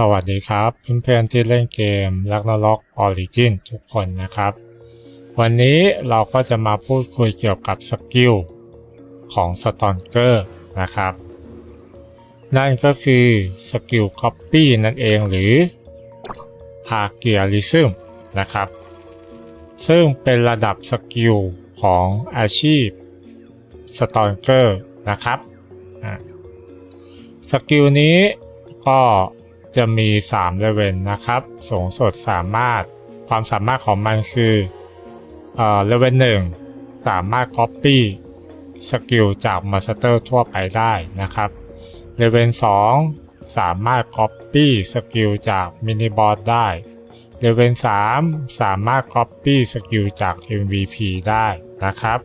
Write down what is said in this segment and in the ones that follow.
สวัสดีครับเพื่อนๆที่เล่นเกมลักนล็อกออริจินทุกคนนะครับ วันนี้เราก็จะมาพูดคุยเกี่ยวกับสกิลของสตอนเกอร์นะครับ นั่นก็คือสกิล Copy นั่นเองหรือ h a g i a r i s m นะครับ ซึ่งเป็นระดับสกิลของอาชีพสตอนเกอร์นะครับสกิลนี้ก็ จะมี3เลเวลนะครับ สูงสุดสามารถ ความสามารถของมันคือเอ่อเลเวล1สามารถ Copy สกิลจากมอนสเตอร์ทั่วไปได้นะครับเลเวล2สามารถ Copy สกิลจากมินิบอสได้เลเวล3สามารถ Copy สกิลจาก MVP ได้นะครับ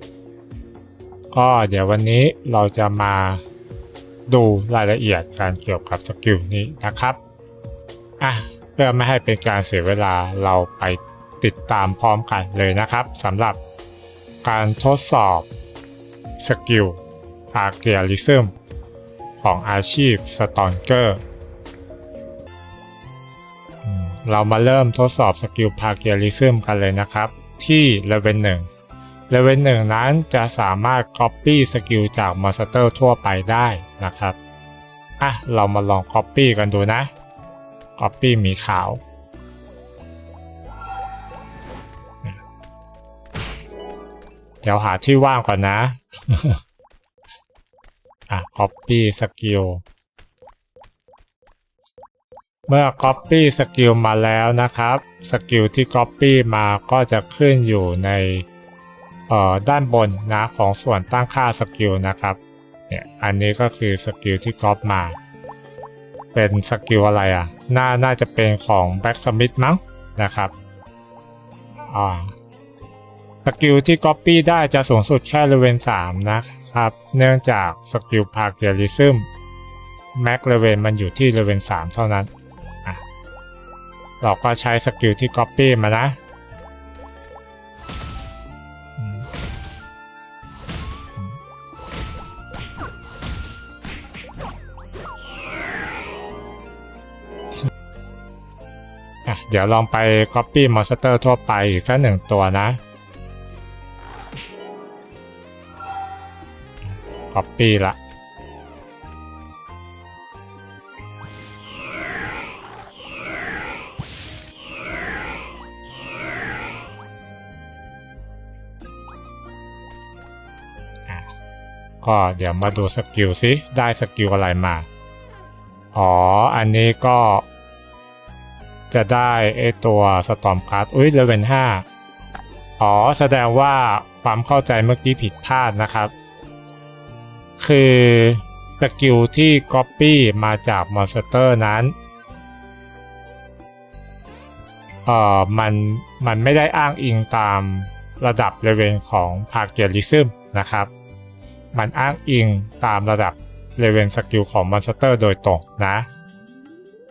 ก็เดี๋ยววันนี้เราจะมาดูรายละเอียดการเกี่ยวกับสกิลนี้นะครับ อะเพื่อไม่ให้เป็นการเสียเวลาเราไปติดตามพร้อมกันเลยนะครับสำหรับการทดสอบสกิลอาเกียริซึมของอาชีพสตอนเกอร์เรามาเริ่มทดสอบสกิลพาเกียริซึมกันเลยนะครับ ที่เลเวลหนึ่งเลเวลหนึ่งนั้นจะสามารถ Copy สกิลจากมอนสเตอร์ทั่วไปได้นะครับอะเรามาลอง Copy กันดูนะ Copy หมีขาว เดี๋ยวหาที่ว่างก่อนนะ อะ copy skill เมื่อ copy skill มาแล้วนะครับ สกิลที่ copy มาก็จะขึ้นอยู่ในเอ่อด้านบนนะของส่วนตั้งค่าสกิลนะครับ เนี่ย อันนี้ก็คือสกิลที่ cop มา เป็นสกิลอะไรอะ น่า น่าจะเป็นของ Blacksmith มั้งนะครับ อ่า สกิลที่ Copy ได้จะสูงสุดแค่เลเวล3นะครับ เนื่องจากสกิลพาเกียริซึมแม็กเลเวลมันอยู่ที่เลเวล3เท่านั้น เราก็ใช้สกิลที่ Copy มานะ เดี๋ยวลองไป Copy Monster ทั่วไปอีกสักหนึ่งตัวนะ Copy ละอะก็เดี๋ยวมาดูสกิลซิได้สกิลอะไรมา อ๋อ อันนี้ก็ จะได้ไอตัวสตอมคัสอุ้ยเลเวล5อ๋อ แสดงว่าความเข้าใจเมื่อกี้ผิดพลาดนะครับ คือสกิลที่ Copy มาจากมอนสเตอร์นั้นเอ่อมันมันไม่ได้อ้างอิงตามระดับเลเวลของพาเกียริซึมนะครับ มันอ้างอิงตามระดับเลเวลสกิลของมอนสเตอร์โดยตรงนะ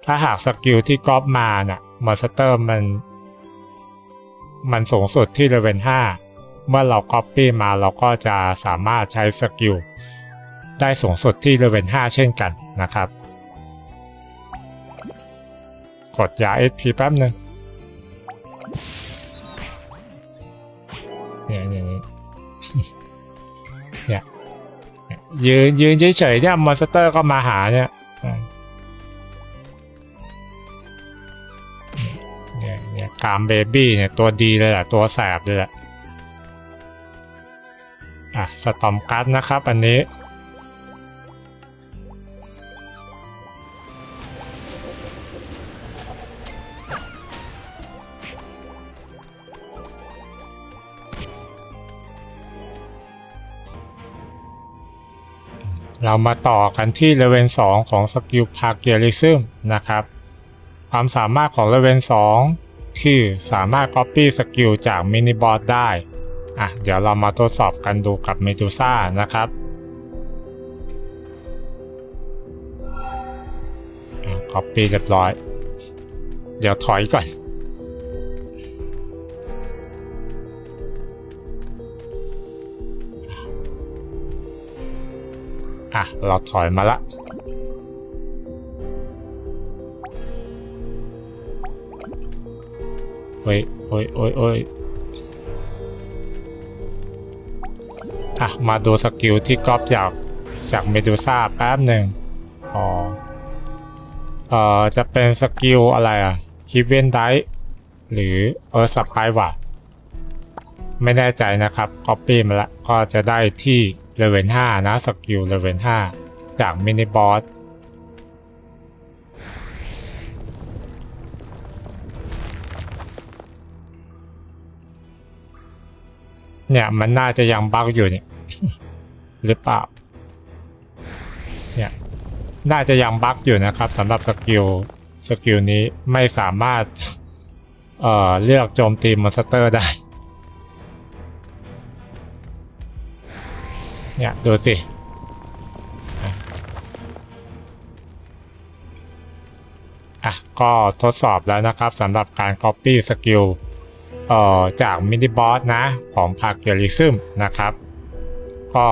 ถ้าหากสกิลที่ก๊อปมาน่ะมอนสเตอร์มัน มันสูงสุดที่เลเวล5เมื่อเรา Copy มาเราก็จะสามารถใช้สกิลได้สูงสุดที่เลเวล5เช่นกันนะครับ กดยา SP แป๊บหนึ่งเนี่ยอย่างนี้เนี่ยเนี่ยยืนยืนเฉยๆเนี่ยมอนสเตอร์ก็มาหาเนี่ย กามเบบี้เนี่ยตัวดีเลยแหละตัวแสบเลยแหละอะสตอมกัสนะครับอันนี้ เรามาต่อกันที่เลเวล2ของสกิลพาเกียริซึมนะครับ ความสามารถของเลเวล2 คือสามารถ Copy สกิลจากมินิบอสได้อะเดี๋ยวเรามาทดสอบกันดูกับเมดูซ่านะครับอะ Copy เรียบร้อย เดี๋ยวถอยก่อน อะ เราถอยมาละ โอ้ยโอ้ยโอ้ยโอ้ยอะ มาดูสกิลที่ก๊อปจากจากเมดูซ่าแป๊บหนึ่งอ๋อ เอ่อ จะเป็นสกิลอะไรอะฮิเวนไดหรือเออสับไพว่ะไม่แน่ใจนะครับ Copy มาแล้วก็จะได้ที่เลเวล5นะ สกิลเลเวล5จากมินิบอส เนี่ยมันน่าจะยังบั๊กอยู่เนี่ยหรือเปล่า เนี่ยน่าจะยังบั๊กอยู่นะครับสำหรับสกิลสกิลนี้ไม่สามารถเอ่อเลือกโจมตีมอนสเตอร์ได้ เนี่ยดูสิอะก็ทดสอบแล้วนะครับสำหรับการ Copy สกิล เอ่อจากมินิบอสนะของพาเกลิซึมนะครับ ก็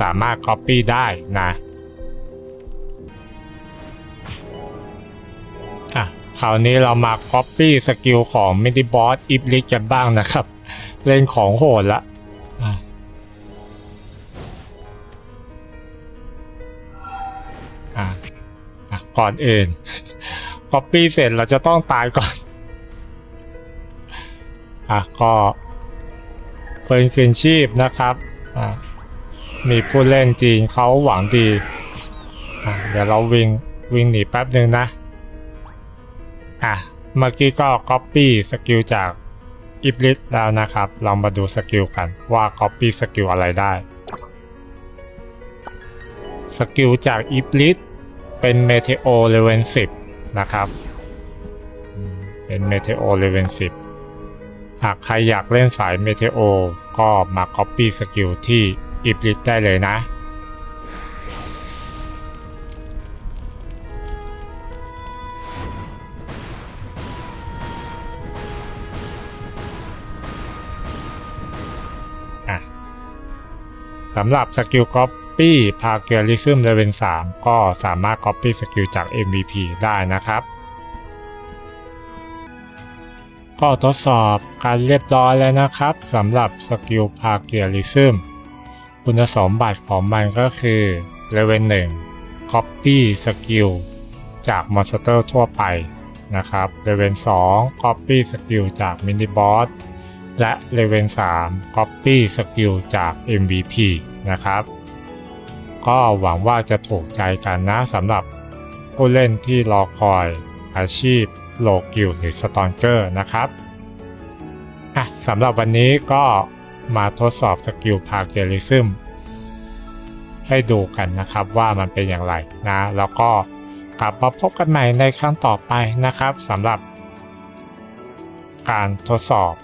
สามารถ Copy ได้นะอะคราวนี้เรามา Copy สกิลของมินิบอสอิฟลิกกันบ้างนะครับ เล่นของโหดละอะอะอะก่อนอื่น Copy เสร็จเราจะต้องตายก่อน อะก็เฟิร์นคืนชีพนะครับอะมีผู้เล่นจีนเขาหวังดีอะเดี๋ยวเราวิ่งวิ่งหนีแป๊บหนึ่งนะอะเมื่อกี้ก็ Copy สกิลจากอิบลิสแล้วนะครับเรามาดูสกิลกันว่า Copy สกิลอะไรได้ สกิลจากอิบลิสเป็นเมเทโอเลเวน10นะครับ เป็นเมเทโอเลเวน10 หากใครอยากเล่นสายเมเทโอ ก็มา Copy สกิลที่อิบลิสได้เลยนะ สำหรับสกิล Copy พาเกียริซึมเลเวล3ก็สามารถ Copy สกิลจาก MVP ได้นะครับ ก็ทดสอบการเรียบร้อยแล้วนะครับสำหรับสกิลพาเกียริซึมคุณสมบัติของมันก็คือเลเวล1 Copy สกิลจากมอนสเตอร์ทั่วไปนะครับเลเวล2 Copy สกิลจากมินิบอสและเลเวล3 Copy สกิลจาก MVP นะครับ ก็หวังว่าจะถูกใจกันนะสำหรับผู้เล่นที่รอคอยอาชีพ โลกิลหรือสตอนเกอร์นะครับอะสำหรับวันนี้ก็มาทดสอบสกิลพาเกลิซึมให้ดูกันนะครับว่ามันเป็นอย่างไรนะ แล้วก็กลับมาพบกันใหม่ในครั้งต่อไปนะครับสำหรับ การทดสอบ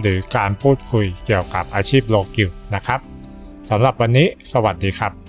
หรือการพูดคุยเกี่ยวกับอาชีพโลกิลนะครับสำหรับวันนี้สวัสดีครับ